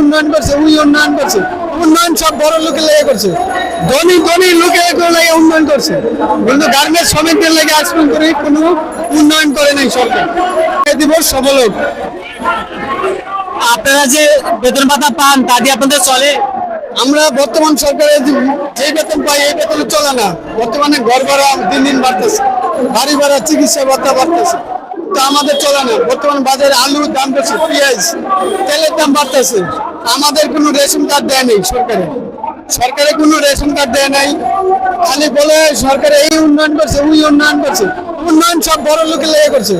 উন্নয়ন করছে উই উন্নয়ন করছে। উন্নয়ন সব বড় লোকের লেগে করছে। ধনী ধনী লোকের লেগে উন্নয়ন করছে। কিন্তু গার্মেন্টস শ্রমিকদের লেগে আজ পর্যন্ত কোনো উন্নয়ন করে নাই সরকার। দিবস সফল হোক। আপনারা যে বেতন ভাতা পান তা দিয়ে আপনাদের চলে? আমরা বর্তমান সরকারের যে যে বেতন পাই এই বেতনে চলে না। বর্তমানে ঘর ভাড়া দিন দিন বাড়তেছে। বাড়ি ভাড়া চিকিৎসা ভাতা বাড়তেছে। তো আমাদের চলে না। বর্তমান বাজারে আলুর দাম বেশি, পেঁয়াজ, তেলের দাম বাড়তেছে। আমাদের কোনো রেশন কার্ড দেয় নেই সরকারে। সরকারে কোনো রেশন কার্ড দেয় নাই। খালি বলে সরকার এই উন্নয়ন করছে, ওই উন্নয়ন করছে। উন্নয়ন সব বড় লোকের লেগে করছে।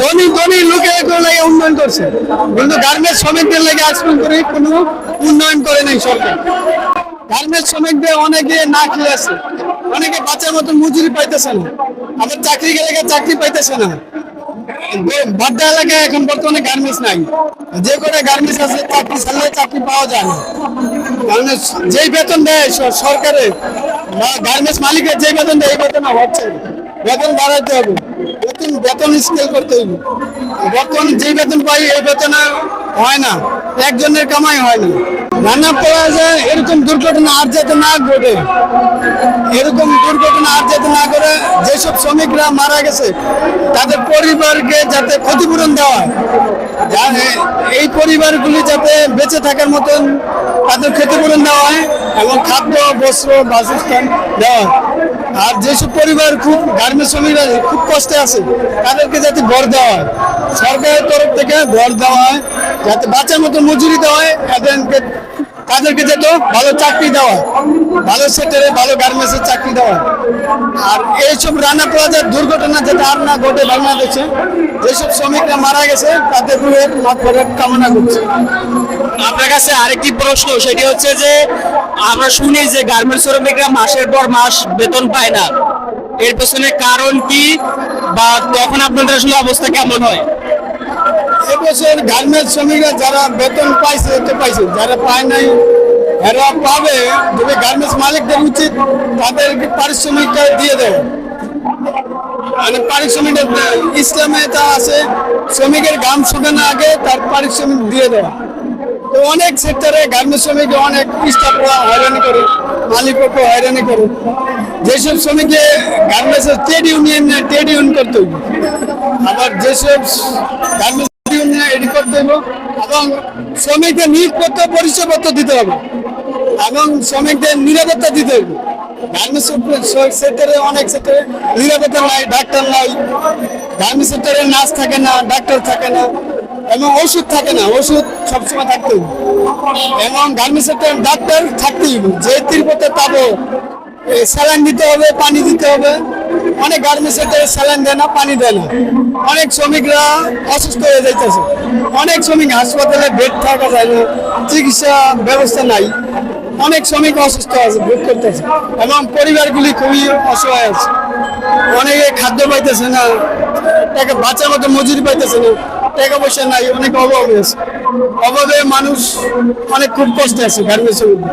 ধনী ধনী লোকের লেগে উন্নয়ন করছে। কিন্তু গার্মেন্টস শ্রমিকদের লেগে আজ পর্যন্ত কোনো উন্নয়ন করে নাই সরকার। গার্মেন্টস শ্রমিকদের অনেকে না খেয়ে আছে। অনেকে বাচ্চার মতো মজুরি পাইতেছে না। আবার চাকরি গেলে চাকরি পাইতেছে না। এলাকায় এখন বর্তমানে গার্মেন্টস নাই। যে করে গার্মেন্টস আছে, চাকরি চাকরি পাওয়া যায় না। কারণ যেই বেতন দেয় গার্মেন্টস মালিকের বেতন দেয়, এই বেতন হচ্ছে বেতন হবে। বেতন বেতন স্কেল করতে হবে। বর্তমানে যে বেতন পাই, এই বেতন হয় না। একজনের কামাই হয় না। রান্না পড়া যায় এরকম দুর্ঘটনা আর যাতে না ঘটে, এরকম শ্রমিকরা মারা গেছে, তাদের পরিবারকে যাতে ক্ষতিপূরণ দেওয়া হয়। এই পরিবারগুলি যাতে বেঁচে থাকার মতন তাদের ক্ষতিপূরণ দেওয়া হয় এবং খাদ্য, বস্ত্র, বাসস্থান দেওয়া আর যেসব পরিবার খুব গার্মেন্টস শ্রমিকরা খুব কষ্টে আছে, তাদেরকে যাতে ঘর দেওয়া হয়। সরকারের তরফ থেকে ঘর দেওয়া হয়, যাতে বাচ্চার মতো মজুরি দেওয়া হয়, এদেরকে তাদেরকে যেত ভালো চাকরি দেওয়া, ভালো সেক্টরে ভালো গার্মেন্টসের চাকরি দেওয়া। আর এইসব রান্না প্লাজার দুর্ঘটনা যাতে আর না ঘটে বাংলাদেশে, যেসব শ্রমিকরা মারা গেছে, তাদের কামনা করছে। আপনার কাছে আরেকটি প্রশ্ন, সেটি হচ্ছে যে, আমরা শুনি যে গার্মেন্টস শ্রমিকরা মাসের পর মাস বেতন পায় না। এর পেছনে কারণ কি বা তখন আপনাদের আসলে অবস্থা কেমন হয়? এবছর গার্মেন্টস শ্রমিকরা যারা বেতন পাইছে তো পাইছে। যারা পায় নাই, এরা পাবে, তবে গার্মেন্টস মালিকদের উচিত তাদেরকে পারিশ্রমিকটা দিয়ে দেয় মানে পারিশ্রমিক ইসলামে তা আছে, শ্রমিকের গাম শুকানো আগে, তার পারিশ্রমিক দিয়ে দেওয়া। তো অনেক সেক্টরে গার্মেন্টস শ্রমিক অনেক স্টাফরা হয়রানি করে মালিকপক্ষ হয়রানি করে। যেসব শ্রমিকে গার্মেন্টসের ট্রেড ইউনিয়ন ট্রেড ইউনিয়ন করতে হবে আবার যেসব গার্মেন্টস এডি করতে হবে এবং শ্রমিকদের নিয়োগপত্র, পরিচয়পত্র দিতে হবে। এবং শ্রমিকদের নিরাপত্তা দিতে হবে অনেক নাই, ডাক্তার নার্স থাকে না, ডাক্তার থাকে না, এবং ওষুধ থাকে না। ওষুধ সবসময় থাকতে এবং ডাক্তার থাকতেই যে তিরপথে পাবো স্যালাইন দিতে হবে, পানি দিতে হবে। অনেক গার্মেন্টস সেক্টরে স্যালাইন দেয় না, পানি দেয় না। অনেক শ্রমিকরা অসুস্থ হয়ে যাইতেছে। অনেক শ্রমিক হাসপাতালে বেড থাকা যায় না, চিকিৎসা ব্যবস্থা নাই। অনেক শ্রমিক অসুস্থ আছে, ভোগ করতেছে। এবং পরিবারগুলি খুবই অসহায় আছে। অনেকে খাদ্য পাইতেছে না, টাকা বাচ্চার মতো মজুরি পাইতেছে না, টাকা পয়সা নাই, অনেক অভাব আছে। অভাবে মানুষ অনেক খুব কষ্টে আছে গার্মেন্টসের মধ্যে।